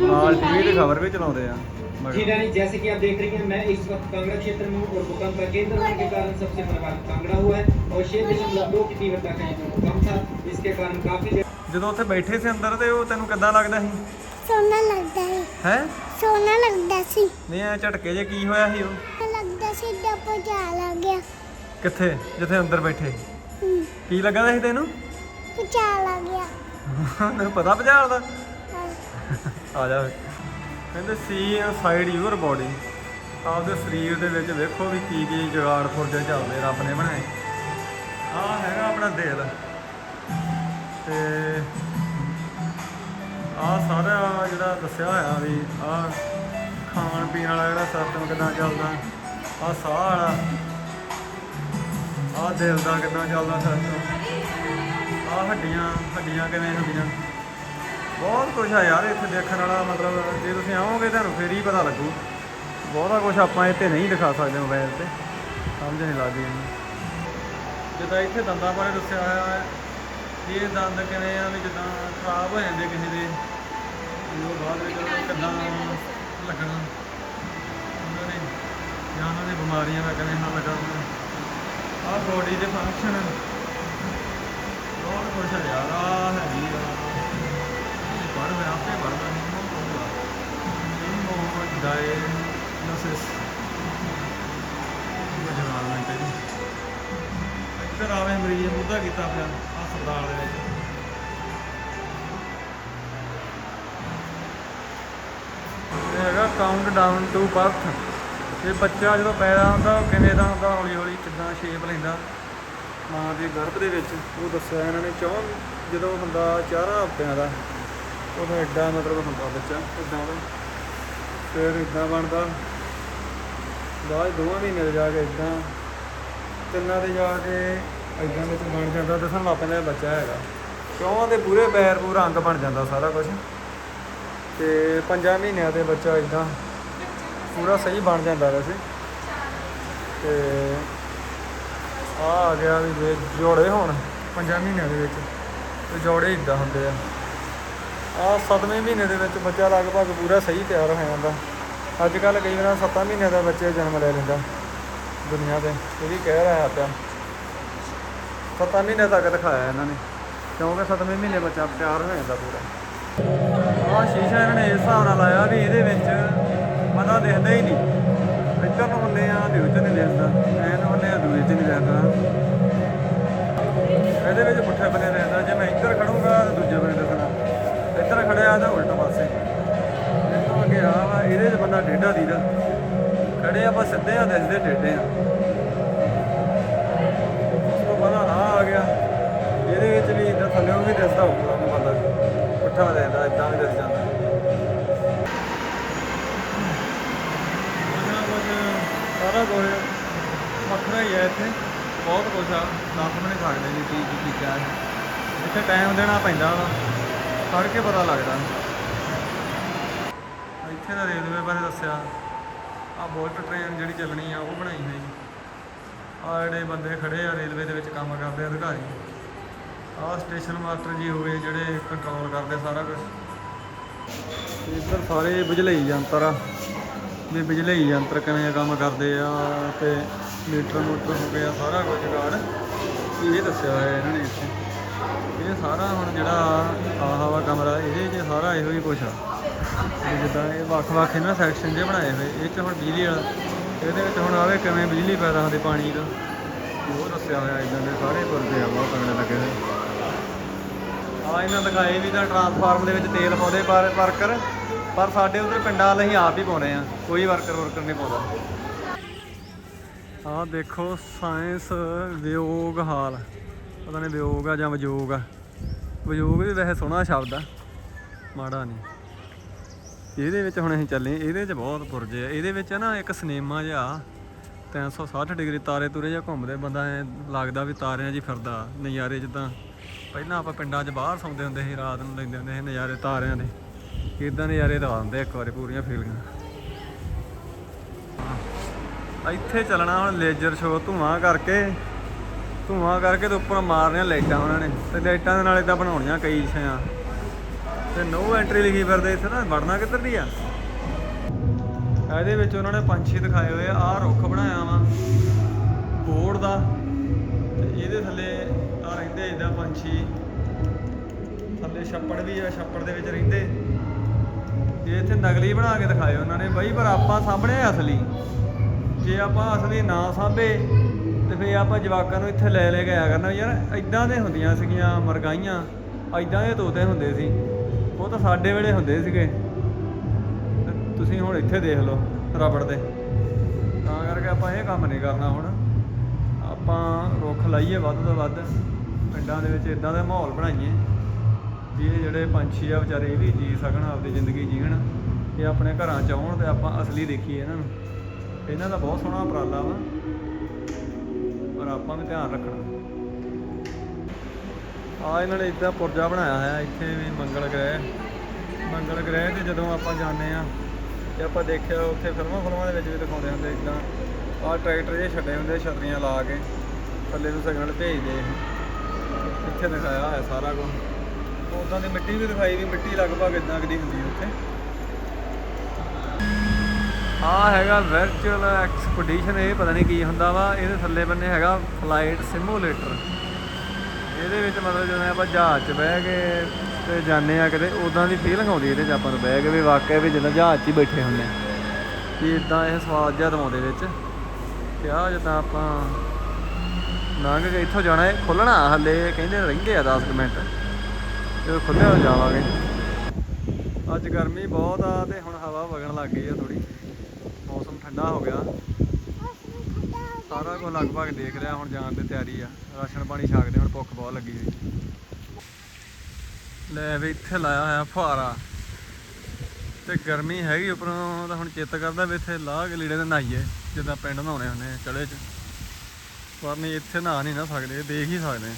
ਨਾਲ ਟੀਵੀ ਤੇ ਖਬਰ ਵੀ ਚਲਾਉਂਦੇ ਆ। ਮਗਰ। जी रानी जैसे कि आप देख रही हैं मैं इस वक्त कांगड़ा क्षेत्र में हूँ और भूकंप का केंद्र होने के कारण सबसे प्रभावित कांगड़ा हुआ है और छह दशमलव दो की तीव्रता का ये भूकंप था इसके कारण काफी जगह ਜਦੋਂ ਉੱਥੇ ਬੈਠੇ ਸੀ ਅੰਦਰ ਤੇ ਉਹ ਤੈਨੂੰ ਕਿੱਦਾਂ ਲੱਗਦਾ ਸੀ ਸੋਨਾ ਲੱਗਦਾ ਹੈ ਹੈ ਸੋਨਾ ਲੱਗਦਾ ਸੀ ਨਹੀਂ ਐ ਝਟਕੇ ਜੇ ਕੀ ਹੋਇਆ ਸੀ ਉਹ ਲੱਗਦਾ ਸੀ ਡੱਬਾ ਜਾ ਲੱਗ ਗਿਆ ਕਿੱਥੇ ਜਿੱਥੇ ਅੰਦਰ ਬੈਠੇ ਹੂੰ ਕੀ ਲੱਗਦਾ ਸੀ ਤੈਨੂੰ ਪੁਚਾ ਲੱਗ ਗਿਆ ਤੈਨੂੰ ਪਤਾ ਭਜਾਲ ਦਾ ਹਾਂ। ਆ ਜਾ ਫਿਰ। ਕਹਿੰਦੇ ਸੀ ਇਨਸਾਈਡ ਯੂਅਰ ਬੋਡੀ ਆਪਦੇ ਸਰੀਰ ਦੇ ਵਿੱਚ ਵੇਖੋ ਵੀ ਕੀ ਕੀ ਜੁਗਾੜ ਫੁਰਜੇ ਚੱਲਦੇ ਰੱਬ ਨੇ ਬਣਾਏ। ਆ ਹੈਗਾ ਆਪਣਾ ਦਿਲ। ਤੇ ਆ ਸਾਰਾ ਜਿਹੜਾ ਦੱਸਿਆ ਹੋਇਆ ਵੀ ਆ ਖਾਣ ਪੀਣ ਵਾਲਾ ਜਿਹੜਾ ਸਿਸਟਮ ਕਿਦਾਂ ਚੱਲਦਾ ਆ ਸਾਹ ਵਾਲਾ ਆ ਦਿਲ ਦਾ ਕਿਦਾਂ ਚੱਲਦਾ ਸਿਸਟਮ ਆ ਹੱਡੀਆਂ ਹੱਡੀਆਂ ਕਿਵੇਂ ਹੁੰਦੀਆਂ? ਬਹੁਤ ਕੁਝ ਆ ਯਾਰ ਇੱਥੇ ਦੇਖਣ ਵਾਲਾ ਮਤਲਬ ਜੇ ਤੁਸੀਂ ਆਓਗੇ ਤੁਹਾਨੂੰ ਫੇਰ ਹੀ ਪਤਾ ਲੱਗੂ। ਬਹੁਤਾ ਕੁਝ ਆਪਾਂ ਇੱਥੇ ਨਹੀਂ ਦਿਖਾ ਸਕਦੇ ਮੋਬਾਈਲ ਤੇ। ਸਮਝ ਨਹੀਂ ਲੱਗਦੀ ਇਹਨੂੰ। ਜਿੱਦਾਂ ਇੱਥੇ ਦੰਦਾਂ ਬਾਰੇ ਦੱਸਿਆ ਹੋਇਆ ਹੈ ਇਹ ਦੰਦ ਕਿਵੇਂ ਆ ਵੀ ਜਿੱਦਾਂ ਖਰਾਬ ਹੋ ਜਾਂਦੇ ਕਿਸੇ ਦੇ। ਉਹ ਬਾਅਦ ਵਿੱਚ ਕਿੱਦਾਂ ਲੱਗਣਾ? ਉਹਨਾਂ ਨੇ ਜਾਂ ਉਹਨਾਂ ਦੀ ਬਿਮਾਰੀਆਂ ਦਾ ਕਿਵੇਂ ਹੱਲ ਕਰਨਾ। ਆਹ ਬੋਡੀ ਦੇ ਫੰਕਸ਼ਨ ਬਹੁਤ ਕੁਝ ਹੈ ਯਾਰ ਆ ਹੈਗੀ ਆ। ਪੜ੍ਹ ਮੈਂ ਆਪੇ ਪੜ੍ਹਦਾ ਨਹੀਂ ਮੈਂ ਪੜ੍ਹਦਾ ਇੱਧਰ ਆਵੇ ਮਰੀਜ਼ ਮੁੱਦਾ ਕੀਤਾ ਪਿਆ ਹਸਪਤਾਲ ਦੇ ਵਿੱਚ। ਇਹ ਹੈਗਾ ਕਾਊਂਟ ਡਾਊਨ ਟੂ ਬਰਥ ਇਹ ਬੱਚਾ ਜਦੋਂ ਪੈਦਾ ਹੁੰਦਾ, ਉਹ ਕਿਵੇਂ ਦਾ ਹੁੰਦਾ ਹੌਲੀ ਹੌਲੀ ਕਿੱਦਾਂ ਸ਼ੇਪ ਲੈਂਦਾ। ਮਾਂ ਦੇ ਗਰਭ ਦੇ ਵਿੱਚ, ਉਹ ਦੱਸਿਆ ਇਹਨਾਂ ਨੇ ਚੌਂ, ਜਦੋਂ ਹੁੰਦਾ ਚਾਰਾਂ ਹਫ਼ਤਿਆਂ ਦਾ। ਉਹਦਾ ਐਡਾ ਮਤਲਬ ਹੁੰਦਾ ਬੱਚਾ ਇਦਾਂ ਦਾ ਫਿਰ ਇਦਾਂ ਬਣਦਾ। ਬਾਅਦ ਦੋਵਾਂ ਮਹੀਨੇ ਦੇ ਜਾ ਕੇ ਇਦਾਂ ਤਿੰਨਾਂ ਦੇ ਜਾ ਕੇ ਇਦਾਂ ਵਿੱਚ ਬਣ ਜਾਂਦਾ, ਦੱਸਣ ਲੱਗ ਪੈਂਦਾ ਇਹ ਬੱਚਾ ਹੈਗਾ। ਕਿਉਂ ਦੇ ਪੂਰੇ ਪੈਰ, ਪੂਰਾ ਅੰਗ ਬਣ ਜਾਂਦਾ ਸਾਰਾ ਕੁਝ ਤੇ ਪੰਜਾਂ ਮਹੀਨਿਆਂ ਦੇ ਬੱਚਾ ਇਦਾਂ ਪੂਰਾ ਸਹੀ ਬਣ ਜਾਂਦਾ ਵੈਸੇ। ਤੇ ਆ ਆ ਗਿਆ ਵੀ ਜੋੜੇ ਹੋਣ, ਪੰਜਾਂ ਮਹੀਨਿਆਂ ਦੇ ਵਿੱਚ, ਤੇ ਜੋੜੇ ਇਦਾਂ ਹੁੰਦੇ ਆ। ਆ ਸੱਤਵੇਂ ਮਹੀਨੇ ਦੇ ਵਿੱਚ ਬੱਚਾ ਲਗਭਗ ਪੂਰਾ ਸਹੀ ਤਿਆਰ ਹੋ ਜਾਂਦਾ। ਅੱਜ ਕੱਲ ਕਈ ਵਾਰ 7 ਮਹੀਨੇ ਦਾ ਬੱਚਾ ਜਨਮ ਲੈ ਲੈਂਦਾ ਦੁਨੀਆ ਤੇ ਇਹ ਵੀ ਕਹਿ ਰਿਹਾ ਪਿਆ 7 ਮਹੀਨੇ ਤੱਕ ਦਿਖਾਇਆ ਇਹਨਾਂ ਨੇ, ਕਿਉਂਕਿ 7ਵੇਂ ਮਹੀਨੇ ਬੱਚਾ ਤਿਆਰ ਹੋ ਜਾਂਦਾ ਪੂਰਾ। ਆਹ ਸ਼ੀਸ਼ਾ ਇਹਨਾਂ ਨੇ ਇਸ ਹਿਸਾਬ ਨਾਲ ਲਾਇਆ ਵੀ ਇਹਦੇ ਵਿੱਚ ਪਤਾ ਦਿਖਦਾ ਹੀ ਨਹੀਂ। ਇੱਧਰ ਨੂੰ ਹੁੰਦੇ ਆ, ਦੂਜੇ ਚ ਨਹੀਂ ਦਿਖਦਾ, ਐਨ ਹੁੰਦੇ ਆ, ਦੂਜੇ ਚ ਨਹੀਂ ਦਿਖਦਾ। ਇਹਦੇ ਵਿੱਚ ਪੁੱਠੇ ਬਨੇ ਰਹਿੰਦਾ ਇੱਧਰ ਤਾਂ ਉਲਟ ਪਾਸੇ। ਇੱਥੋਂ ਅੱਗੇ ਆ ਵਾ, ਇਹਦੇ 'ਚ ਬੰਦਾ ਡੇਢਾ ਦੀਦਾ। ਖੜੇ ਆਪਾਂ ਸਿੱਧੇ ਆ, ਦਿਸਦੇ ਡੇਢੇ ਆ। ਉਸ ਤੋਂ ਬਾਅਦ ਆ ਗਿਆ। ਇਹਦੇ ਵਿੱਚ ਵੀ ਇਦਾਂ ਥੱਲੇੋਂ ਵੀ ਦਿਸਦਾ ਹੋਊਗਾ ਉਹਨੂੰ ਬੰਦਾ। ਪੁੱਠਾ ਦਿਸਦਾ, ਇਦਾਂ ਵੀ ਦਿਸ ਜਾਂਦਾ। ਕੁਛ ਨਾ ਕੁਛ ਸਾਰਾ ਕੁਝ ਵੱਖਰਾ ਹੀ ਹੈ ਇੱਥੇ। ਬਹੁਤ ਕੁਝ ਆ। ਦੱਸ ਵੀ ਨਹੀਂ ਸਕਦੇ ਜੀ, ਕੀ ਕੀ ਚੀਜ਼ਾਂ ਇੱਥੇ ਟਾਈਮ ਦੇਣਾ ਪੈਂਦਾ ਵਾ। ਫੜ ਕੇ ਪਤਾ ਲੱਗਦਾ। ਇੱਥੇ ਦਾ ਰੇਲਵੇ ਬਾਰੇ ਦੱਸਿਆ। ਆ ਬੁਲਟ ਟ੍ਰੇਨ ਜਿਹੜੀ ਚੱਲਣੀ ਆ, ਉਹ ਬਣਾਈ ਹੋਈ। ਆ ਜਿਹੜੇ ਬੰਦੇ ਖੜੇ ਆ, ਰੇਲਵੇ ਦੇ ਵਿੱਚ ਕੰਮ ਕਰਦੇ ਆ, ਅਧਿਕਾਰੀ। ਆ ਸਟੇਸ਼ਨ ਮਾਸਟਰ ਜੀ ਹੋ ਗਏ, ਜਿਹੜੇ ਕੰਟਰੋਲ ਕਰਦੇ ਸਾਰਾ ਕੁਝ ਇੱਧਰ ਸਾਰੇ ਬਿਜਲੀ ਯੰਤਰ ਆ। ਵੀ ਬਿਜਲੀ ਯੰਤਰ ਕਿਵੇਂ ਕੰਮ ਕਰਦੇ ਆ ਤੇ ਮੀਟਰ ਮੋਟਰ ਹੋ ਗਿਆ, ਸਾਰਾ ਕੁਝ ਗਾੜ ਇਹ ਦੱਸਿਆ ਹੋਇਆ ਇਹਨਾਂ ਨੇ ਇੱਥੇ। ਇਹ ਸਾਰਾ ਹੁਣ ਜਿਹੜਾ ਆਹ ਵਾ ਕਮਰਾ, ਇਹਦੇ 'ਚ ਸਾਰਾ ਇਹੋ ਹੀ ਕੁਛ ਆ। ਜਿੱਦਾਂ ਇਹ ਵੱਖ-ਵੱਖ ਇਹਨਾਂ ਸੈਕਸ਼ਨ ਜੇ ਬਣਾਏ ਹੋਏ, ਇਹ 'ਚ ਹੁਣ ਬਿਜਲੀ ਵਾਲਾ, ਇਹਦੇ ਵਿੱਚ ਹੁਣ ਆਵੇ ਕਿਵੇਂ ਬਿਜਲੀ ਪੈਦਾ ਹੁੰਦੀ ਪਾਣੀ ਦਾ ਉਹ ਦੱਸਿਆ ਹੋਇਆ ਇਦਾਂ ਦੇ ਸਾਰੇ ਪੁਰਦੇ ਆ, ਬਹੁਤ ਤਗੜੇ ਲੱਗੇ ਹੋਏ। ਆ ਇਹਨਾਂ ਦਿਖਾਏ ਵੀ ਤਾਂ ਟਰਾਂਸਫਾਰਮ ਦੇ ਵਿੱਚ ਤੇਲ ਪਾਉਂਦੇ, ਪਰ ਵਰਕਰ ਪਰ ਸਾਡੇ ਉਧਰ ਪਿੰਡਾਂ ਵਾਲੇ ਅਸੀਂ ਆਪ ਹੀ ਪਾਉਨੇ ਆ, ਕੋਈ ਵਰਕਰ ਵਰਕਰ ਨਹੀਂ ਪਾਉਂਦਾ। ਆ ਦੇਖੋ ਸਾਇੰਸ ਵਿਯੋਗ ਹਾਲ, ਪਤਾ ਨਹੀਂ ਵਿਯੋਗ ਆ ਜਾਂ ਵਿਯੋਗ ਆ। ਵਿਯੋਗ ਵੀ ਵੈਸੇ ਸੋਹਣਾ ਸ਼ਬਦ ਆ, ਮਾੜਾ ਨਹੀਂ ਇਹਦੇ ਵਿੱਚ ਹੁਣ ਅਸੀਂ ਚੱਲੇ, ਇਹਦੇ 'ਚ ਬਹੁਤ ਪੁਰਜੇ ਆ। ਇਹਦੇ ਵਿੱਚ ਨਾ ਇੱਕ ਸਿਨੇਮਾ ਜਿਹਾ 360 ਡਿਗਰੀ ਤਾਰੇ ਤੁਰੇ ਜਿਹਾ ਘੁੰਮਦੇ, ਬੰਦਾ ਐ ਲੱਗਦਾ ਵੀ ਤਾਰਿਆਂ 'ਚ ਹੀ ਫਿਰਦਾ, ਨਜ਼ਾਰੇ ਜਿੱਦਾਂ ਪਹਿਲਾਂ ਆਪਾਂ ਪਿੰਡਾਂ 'ਚ ਬਾਹਰ ਸੌਂਦੇ ਹੁੰਦੇ ਸੀ, ਰਾਤ ਨੂੰ ਲੈਂਦੇ ਹੁੰਦੇ ਸੀ ਨਜ਼ਾਰੇ ਤਾਰਿਆਂ ਦੇ। ਇਦਾਂ ਨਜ਼ਾਰੇ ਦਵਾ ਦਿੰਦੇ ਇੱਕ ਵਾਰੀ ਪੂਰੀਆਂ ਫੀਲਿੰਗਾਂ ਇੱਥੇ ਚੱਲਣਾ ਹੁਣ ਲੇਜ਼ਰ ਸ਼ੋਅ ਧੂਆਂ ਕਰਕੇ। ਧੂਆਂ ਕਰਕੇ ਤੇ ਉੱਪਰ ਮਾਰਨੀਆਂ ਲਾਈਟਾਂ ਉਹਨਾਂ ਨੇ। ਤੇ ਲਾਈਟਾਂ ਦੇ ਨਾਲ ਇਦਾਂ ਬਣਾਉਣੀਆਂ ਕਈ ਛਿਆਂ ਤੇ ਨੋ ਐਂਟਰੀ ਲਿਖੀ ਫਿਰਦੇ ਇੱਥੇ ਨਾ, ਵੜਨਾ ਕਿੱਧਰ ਦੀ ਆ? ਇਹਦੇ ਵਿੱਚ ਉਹਨਾਂ ਨੇ ਪੰਛੀ ਦਿਖਾਏ ਹੋਏ ਆ, ਆਹ ਰੁੱਖ ਬਣਾਇਆ ਵਾ। ਬੋਰਡ ਦਾ। ਤੇ ਇਹਦੇ ਥੱਲੇ ਆ ਰਹਿੰਦੇ ਇਦਾਂ ਪੰਛੀ। ਥੱਲੇ ਛੱਪੜ ਵੀ ਆ, ਛੱਪੜ ਦੇ ਵਿੱਚ ਰਹਿੰਦੇ। ਇਹ ਇੱਥੇ ਨਕਲੀ ਬਣਾ ਕੇ ਦਿਖਾਏ ਉਹਨਾਂ ਨੇ। ਬਾਈ ਪਰ ਆਪਾਂ ਸਾਹਮਣੇ ਅਸਲੀ। ਜੇ ਆਪਾਂ ਅਸਲੀ ਨਾ ਸਾਂਭੇ ਤੇ ਫੇ ਆਪਾਂ ਜਵਾਕਾਂ ਨੂੰ ਇੱਥੇ ਲੈ ਲੈ ਕੇ ਆਇਆ ਕਰਨਾ ਯਾਰ ਐਦਾਂ ਦੇ ਹੁੰਦੀਆਂ ਸੀਗੀਆਂ ਮਰਗਾਈਆਂ ਐਦਾਂ ਦੇ ਤੋਤੇ ਹੁੰਦੇ ਸੀ। ਉਹ ਤਾਂ ਸਾਡੇ ਵੇਲੇ ਹੁੰਦੇ ਸੀਗੇ। ਤੇ ਤੁਸੀਂ ਹੁਣ ਇੱਥੇ ਦੇਖ ਲਓ ਰਬੜ ਦੇ। ਤਾਂ ਕਰਕੇ ਆਪਾਂ ਇਹ ਕੰਮ ਨਹੀਂ ਕਰਨਾ ਹੁਣ। ਆਪਾਂ ਰੁੱਖ ਲਾਈਏ ਵੱਧ ਤੋਂ ਵੱਧ, ਪਿੰਡਾਂ ਦੇ ਵਿੱਚ ਇਦਾਂ ਦਾ ਮਾਹੌਲ ਬਣਾਈਏ ਵੀ ਇਹ ਜਿਹੜੇ ਪੰਛੀ ਆ ਵਿਚਾਰੇ, ਇਹ ਵੀ ਜੀ ਸਕਣ, ਆਪਦੀ ਜ਼ਿੰਦਗੀ ਜੀਣ। ਇਹ ਆਪਣੇ ਘਰਾਂ ਚ ਆਉਣ ਤੇ ਆਪਾਂ ਅਸਲੀ ਦੇਖੀਏ ਇਹਨਾਂ ਨੂੰ। ਇਹਨਾਂ ਦਾ ਬਹੁਤ ਸੋਹਣਾ ਉਪਰਾਲਾ ਵਾ। ਪਰ ਆਪਾਂ ਵੀ ਧਿਆਨ ਰੱਖਣਾ। ਆ ਇਹਨਾਂ ਨੇ ਇਦਾਂ ਪੁਰਜਾ ਬਣਾਇਆ ਹੋਇਆ, ਇੱਥੇ ਵੀ ਮੰਗਲ ਗ੍ਰਹਿ। ਮੰਗਲ ਗ੍ਰਹਿ ਤੇ ਜਦੋਂ ਆਪਾਂ ਜਾਂਦੇ ਆ ਤੇ ਆਪਾਂ ਦੇਖਿਆ ਉੱਥੇ ਫਿਲਮਾਂ ਫਿਲਮਾਂ ਦੇ ਵਿੱਚ ਵੀ ਦਿਖਾਉਂਦੇ ਹੁੰਦੇ ਇਦਾਂ। ਆਹ ਟਰੈਕਟਰ ਜੇ ਛੱਡੇ ਹੁੰਦੇ ਛਤਰੀਆਂ ਲਾ ਕੇ, ਥੱਲੇ ਨੂੰ ਸਿਗਨਲ ਭੇਜਦੇ ਇੱਥੇ ਦਿਖਾਇਆ ਹੋਇਆ ਸਾਰਾ ਕੁਝ ਉਦਾਂ ਦੀ ਮਿੱਟੀ ਵੀ ਦਿਖਾਈ ਵੀ, ਮਿੱਟੀ ਲਗਭਗ ਇਦਾਂ ਦੀ ਹੁੰਦੀ ਹੈ ਉੱਥੇ। ਆ ਹੈਗਾ ਵਰਚੁਅਲ ਐਕਸਪੀਡੀਸ਼ਨ ਇਹ ਪਤਾ ਨਹੀਂ ਕੀ ਹੁੰਦਾ ਵਾ। ਇਹਦੇ ਥੱਲੇ ਬੰਨੇ ਹੈਗਾ ਫਲਾਈਟ ਸਿਮੂਲੇਟਰ ਇਹਦੇ ਵਿੱਚ ਮਤਲਬ ਜਦੋਂ ਆਪਾਂ ਜਹਾਜ਼ 'ਚ ਬਹਿ ਕੇ ਤੇ ਜਾਂਦੇ ਆ ਕਿਤੇ ਉਦਾਂ ਦੀ ਫੀਲਿੰਗ ਆਉਂਦੀ ਇਹਦੇ 'ਚ ਆਪਾਂ ਨੂੰ। ਬਹਿ ਕੇ ਵੀ ਵਾਕਿਆ ਵੀ, ਜਿੱਦਾਂ ਜਹਾਜ਼ 'ਚ ਹੀ ਬੈਠੇ ਹੁੰਦੇ ਆ। ਕਿ ਇਦਾਂ ਇਹ ਸਵਾਦ ਜਿਹਾ ਦਵਾਉਂਦੇ ਵਿੱਚ। ਤੇ ਆ ਜਿੱਦਾਂ ਆਪਾਂ ਲੰਘ ਕੇ ਇੱਥੋਂ ਜਾਣਾ ਇਹ ਖੁੱਲਣਾ ਹੱਲੇ, ਕਹਿੰਦੇ ਰਹਿੰਦੇ ਆ 10 ਕੁ ਮਿੰਟ। ਜਦੋਂ ਖੁੱਲਿਆ ਜਾਵਾਂਗੇ। ਅੱਜ ਗਰਮੀ ਬਹੁਤ ਆ ਤੇ ਹੁਣ ਹਵਾ ਵਗਣ ਲੱਗ ਗਈ ਆ ਥੋੜੀ ਠੰਡਾ ਹੋ ਗਿਆ। ਸਾਰਾ ਕੁਝ ਲਗਭਗ ਦੇਖ ਲਿਆ, ਹੁਣ ਜਾਣ ਦੀ ਤਿਆਰੀ ਆ। ਰਾਸ਼ਨ ਪਾਣੀ ਛਕਦੇ ਹੁਣ ਭੁੱਖ ਬਹੁਤ ਲੱਗੀ ਹੋਈ। ਲੈ ਵੀ ਇੱਥੇ ਲਾਇਆ ਹੋਇਆ ਫੁਹਾਰਾ। ਤੇ ਗਰਮੀ ਹੈਗੀ ਉੱਪਰੋਂ, ਤਾਂ ਹੁਣ ਚਿੱਤ ਕਰਦਾ ਵੀ ਇੱਥੇ ਲਾਹ ਕੇ ਲੀੜੇ ਤੇ ਨਹਾਈਏ, ਜਿੱਦਾਂ ਪਿੰਡ ਨਹਾਉਣੇ ਹੁੰਦੇ ਆ ਚੜੇ 'ਚ। ਪਰ ਨਹੀਂ, ਇੱਥੇ ਨਹਾ ਨਹੀਂ ਨਾ ਸਕਦੇ, ਦੇਖ ਹੀ ਸਕਦੇ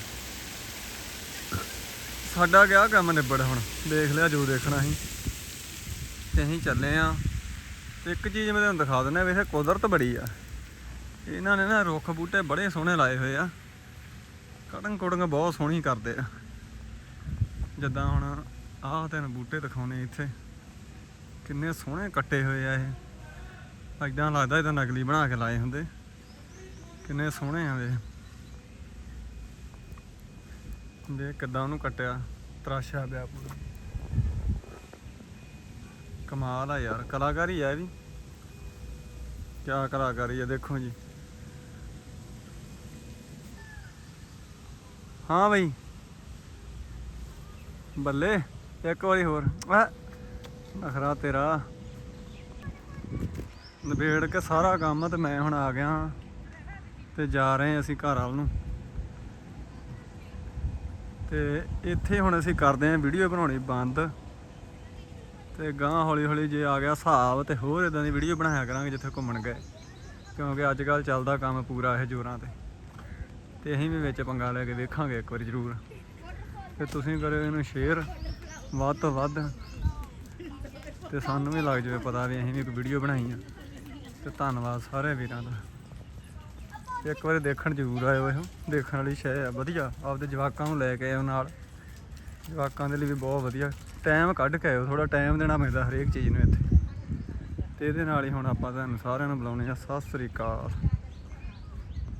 ਸਾਡਾ ਗਿਆ ਕੰਮ ਨਿਬੜ ਹੁਣ? ਦੇਖ ਲਿਆ, ਜੋ ਦੇਖਣਾ ਸੀ। ਤੇ ਅਸੀਂ ਚੱਲੇ ਆ। ਇੱਕ ਚੀਜ਼ ਮੈਂ ਤੁਹਾਨੂੰ ਦਿਖਾ ਦਿੰਦਾ ਵੇਖੇ ਕੁਦਰਤ ਬੜੀ ਆ। ਇਹਨਾਂ ਨੇ ਨਾ ਰੁੱਖ ਬੂਟੇ ਬੜੇ ਸੋਹਣੇ ਲਾਏ ਹੋਏ ਆ। ਕਟੰਗ ਕੁੜੰਗ ਬਹੁਤ ਸੋਹਣੀ ਕਰਦੇ ਆ। ਜਿੱਦਾਂ ਹੁਣ ਆਹ ਤੈਨੂੰ ਬੂਟੇ ਦਿਖਾਉਣੇ ਇੱਥੇ। ਕਿੰਨੇ ਸੋਹਣੇ ਕੱਟੇ ਹੋਏ ਆ ਇਹ। ਐਦਾਂ ਲੱਗਦਾ ਇਹ ਨਕਲੀ ਬਣਾ ਕੇ ਲਾਏ ਹੁੰਦੇ। ਕਿੰਨੇ ਸੋਹਣੇ ਆ ਵੇ ਦੇ ਕਿੱਦਾਂ ਉਹਨੂੰ ਕੱਟਿਆ। ਤਰਾਸ਼ਿਆ ਪਿਆ ਪੂਰਾ। ਕਮਾਲ ਆ ਯਾਰ, ਕਲਾਕਾਰੀ ਆ ਇਹ ਵੀ। ਕਿਆ ਕਲਾਕਾਰੀ ਆ, ਦੇਖੋ ਜੀ। ਹਾਂ ਬਈ। ਬੱਲੇ, ਇੱਕ ਵਾਰੀ ਹੋਰ। ਆ, ਨਖਰਾ ਤੇਰਾ। ਨਿਬੇੜ ਕੇ ਸਾਰਾ ਕੰਮ ਤੇ ਮੈਂ ਹੁਣ ਆ ਗਿਆ ਤੇ ਜਾ ਰਹੇ ਅਸੀਂ ਘਰ ਵਾਲ ਨੂੰ। ਤੇ ਇੱਥੇ ਹੁਣ ਅਸੀਂ ਕਰਦੇ ਹਾਂ ਵੀਡੀਓ ਬਣਾਉਣੀ ਬੰਦ। ਤੇ ਗਾਂ ਹੌਲੀ ਹੌਲੀ ਜੇ ਆ ਗਿਆ ਹਿਸਾਬ ਤੇ ਹੋਰ ਇਦਾਂ ਦੀ ਵੀਡੀਓ ਬਣਾਇਆ ਕਰਾਂਗੇ ਜਿੱਥੇ ਘੁੰਮਣ ਗਏ। ਕਿਉਂਕਿ ਅੱਜ ਕੱਲ ਚੱਲਦਾ ਕੰਮ ਪੂਰਾ ਇਹ ਜੋਰਾਂ ਤੇ। ਤੇ ਅਸੀਂ ਵੀ ਵਿੱਚ ਪੰਗਾ ਲੈ ਕੇ ਵੇਖਾਂਗੇ ਇੱਕ ਵਾਰੀ ਜ਼ਰੂਰ। ਤੇ ਤੁਸੀਂ ਕਰਿਓ ਇਹਨੂੰ ਸ਼ੇਅਰ ਵੱਧ ਤੋਂ ਵੱਧ। ਤੇ ਸਾਨੂੰ ਵੀ ਲੱਗ ਜਾਵੇ ਪਤਾ ਵੀ ਅਸੀਂ ਵੀ ਇੱਕ ਵੀਡੀਓ ਬਣਾਈ ਆ। ਤੇ ਧੰਨਵਾਦ ਸਾਰੇ ਵੀਰਾਂ ਦਾ। ਇੱਕ ਵਾਰੀ ਦੇਖਣ ਜ਼ਰੂਰ ਆਇਓ ਇਹੋ। ਦੇਖਣ ਵਾਲੀ ਸ਼ੈ ਆ, ਵਧੀਆ। ਆਪਦੇ ਜਵਾਕਾਂ ਨੂੰ ਲੈ ਕੇ ਆਇਓ ਨਾਲ। ਜਵਾਕਾਂ ਦੇ ਲਈ ਵੀ ਬਹੁਤ ਵਧੀਆ। ਟਾਈਮ ਕੱਢ ਕੇ ਆਇਓ ਥੋੜਾ ਟਾਈਮ ਦੇਣਾ ਪੈਂਦਾ ਹਰੇਕ ਚੀਜ਼ ਨੂੰ ਇੱਥੇ। ਤੇ ਇਹਦੇ ਨਾਲ ਹੀ ਹੁਣ ਆਪਾਂ ਤੁਹਾਨੂੰ ਸਾਰਿਆਂ ਨੂੰ ਬੁਲਾਉਣੇ ਆ ਸਤਿ ਸ੍ਰੀ ਅਕਾਲ।